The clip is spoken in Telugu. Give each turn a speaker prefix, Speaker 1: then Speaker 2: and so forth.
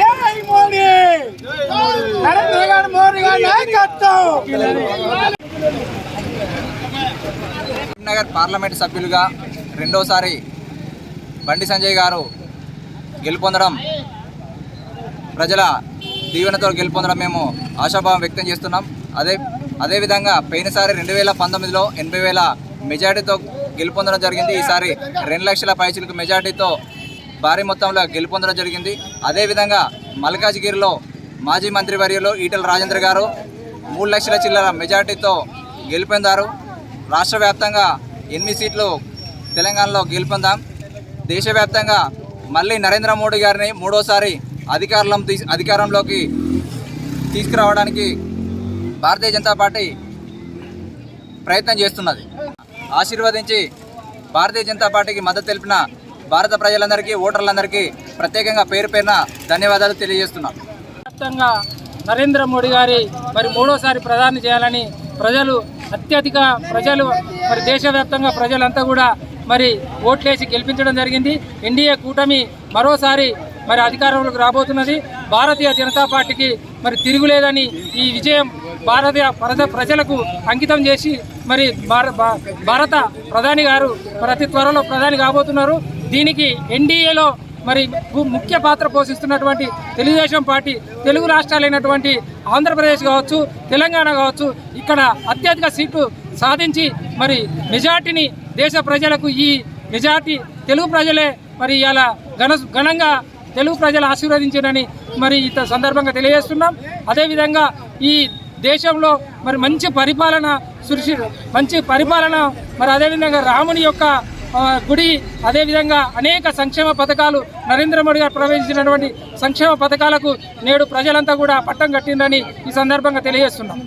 Speaker 1: జై మోడీ నరేంద్ర గారి మోడీ గారి నాయకత్వం
Speaker 2: నగర్ పార్లమెంట్ సభ్యులుగా రెండోసారి బండి సంజయ్ గారు గెలుపొందడం ప్రజల దీవెనతో గెలుపొందడం మేము ఆశాభావం వ్యక్తం చేస్తున్నాం. అదే అదేవిధంగా పోయినసారి రెండు వేల పంతొమ్మిదిలో ఎనభై వేల మెజార్టీతో గెలుపొందడం జరిగింది. ఈసారి రెండు లక్షల పైచులకు మెజార్టీతో భారీ మొత్తంలో గెలుపొందడం జరిగింది. అదేవిధంగా మల్కాజ్గిరిలో మాజీ మంత్రివర్యులు ఈటల రాజేంద్ర గారు మూడు లక్షల చిల్లర మెజార్టీతో గెలుపొందారు. రాష్ట్ర వ్యాప్తంగా ఎనిమిది సీట్లు తెలంగాణలో గెలుపొందాం. దేశవ్యాప్తంగా మళ్ళీ నరేంద్ర మోడీ గారిని మూడోసారి అధికారంలో తీసి అధికారంలోకి తీసుకురావడానికి భారతీయ జనతా పార్టీ ప్రయత్నం చేస్తున్నది. ఆశీర్వదించి భారతీయ జనతా పార్టీకి మద్దతు తెలిపిన భారత ప్రజలందరికీ ఓటర్లందరికీ ప్రత్యేకంగా పేరు పేరున ధన్యవాదాలు తెలియజేస్తున్నాం.
Speaker 3: వ్యాప్తంగా నరేంద్ర మోడీ గారి మరి మూడోసారి ప్రధాని చేయాలని ప్రజలు అత్యధిక ప్రజలు మరి దేశవ్యాప్తంగా ప్రజలంతా కూడా మరి ఓట్లేసి గెలిపించడం జరిగింది. ఎన్డీఏ కూటమి మరోసారి మరి అధికారంలోకి రాబోతున్నది. భారతీయ జనతా పార్టీకి మరి తిరుగులేదని ఈ విజయం భారతీయ ప్రజ ప్రజలకు అంకితం చేసి మరి భా- భారత ప్రధాని గారు ప్రతి త్వరలో ప్రధాని కాబోతున్నారు. దీనికి ఎన్డీఏలో మరి ముఖ్య పాత్ర పోషిస్తున్నటువంటి తెలుగుదేశం పార్టీ తెలుగు రాష్ట్రాలైనటువంటి ఆంధ్రప్రదేశ్ కావచ్చు తెలంగాణ కావచ్చు ఇక్కడ అత్యధిక సీట్లు సాధించి మరి మెజార్టీని దేశ ప్రజలకు ఈ మెజార్టీ తెలుగు ప్రజలే మరి ఇలా ఘన ఘనంగా తెలుగు ప్రజలు ఆశీర్వదించారని మరి ఈ సందర్భంగా తెలియజేస్తున్నాం. అదేవిధంగా ఈ దేశంలో మరి మంచి పరిపాలన సృష్టి మంచి పరిపాలన మరి అదేవిధంగా రాముని యొక్క గుడి అదేవిధంగా అనేక సంక్షేమ పథకాలు నరేంద్ర మోడీ గారు ప్రవేశించినటువంటి సంక్షేమ పథకాలకు నేడు ప్రజలంతా కూడా పట్టం కట్టిందని ఈ సందర్భంగా తెలియజేస్తున్నాం.